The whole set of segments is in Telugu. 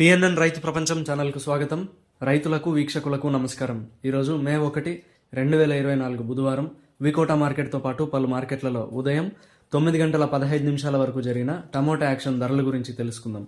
పిఎన్ఎన్ రైతు ప్రపంచం ఛానల్కు స్వాగతం. రైతులకు వీక్షకులకు నమస్కారం. ఈరోజు మే ఒకటి రెండు వేల ఇరవై నాలుగు బుధవారం వికోటా మార్కెట్తో పాటు పలు మార్కెట్లలో ఉదయం తొమ్మిది గంటల పదహైదు నిమిషాల వరకు జరిగిన టమోటా యాక్షన్ ధరల గురించి తెలుసుకుందాం.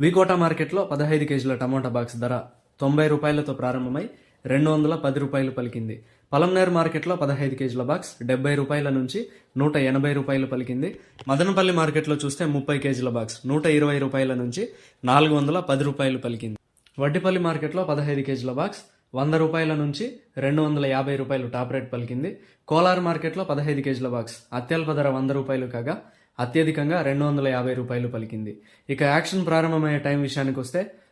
వికోటా మార్కెట్లో పదహైదు కేజీల టమోటా బాక్స్ ధర తొంభై రూపాయలతో ప్రారంభమై రెండు వందల పది రూపాయలు పలికింది. పలంనేర్ మార్కెట్లో పదహైదు కేజీల బాక్స్ డెబ్బై రూపాయల నుంచి నూట ఎనభై రూపాయలు పలికింది. మదనపల్లి మార్కెట్లో చూస్తే ముప్పై కేజీల బాక్స్ నూట ఇరవై రూపాయల నుంచి నాలుగు వందల పది రూపాయలు పలికింది. వడ్డిపల్లి మార్కెట్లో పదహైదు కేజీల బాక్స్ వంద రూపాయల నుంచి రెండు వందల యాభై రూపాయలు టాప్ రేట్ పలికింది. కోలార్ మార్కెట్లో పదహైదు కేజీల బాక్స్ అత్యల్ప ధర వంద రూపాయలు కాగా అత్యధికంగా రెండు వందల యాభై రూపాయలు పలికింది. ఇక యాక్షన్ ప్రారంభమయ్యే టైం విషయానికి వస్తే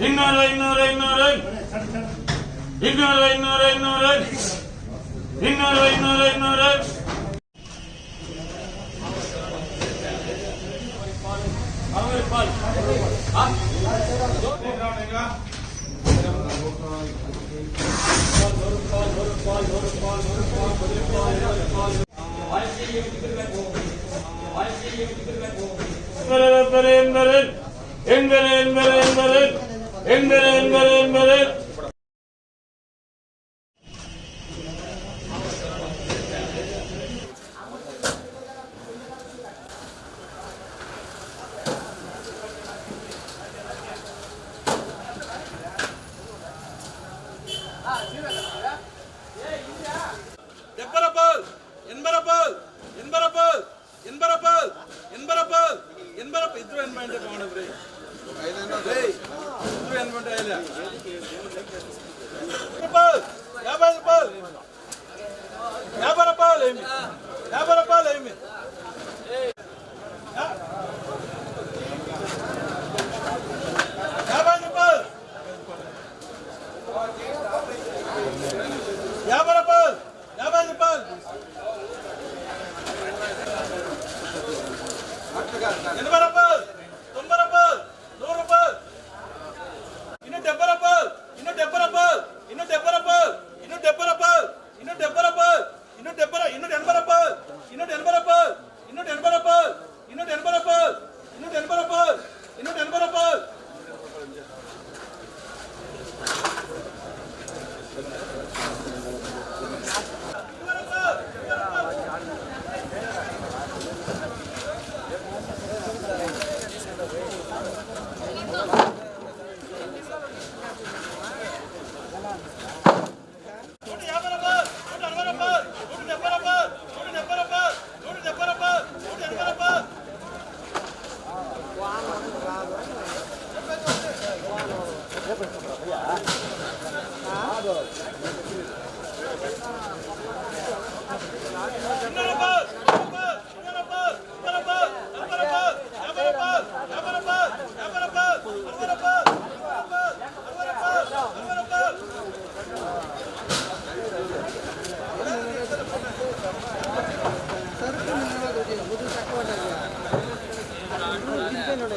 இன்னொரு இன்னொரு இன்னொரு இன்னொரு இன்னொரு இன்னொரு இன்னொரு இன்னொரு இன்னொரு ஒரு பால் ஒரு பால் ஒரு பால் ஒரு பால் ಎನ್ ಬರಪ್ಪ ಎನ್ ಬರಪ್ಪ ಎನ್ ಬರಪ್ಪ ಎನ್ ಬರಪ್ಪ ಇದ್ರು ಏನ್ ಮಾಡಿ ಅವನವ್ರಿ బాగుండదు రూపాయలు, యాభై రూపాయలు యాభై రూపాయలు ఏమి యాభై రూపాయలు ఏమి యాభై రూపాయలు యాభై రూపాయలు యాభై రూపాయలు ఎనభై రూపాయలు no le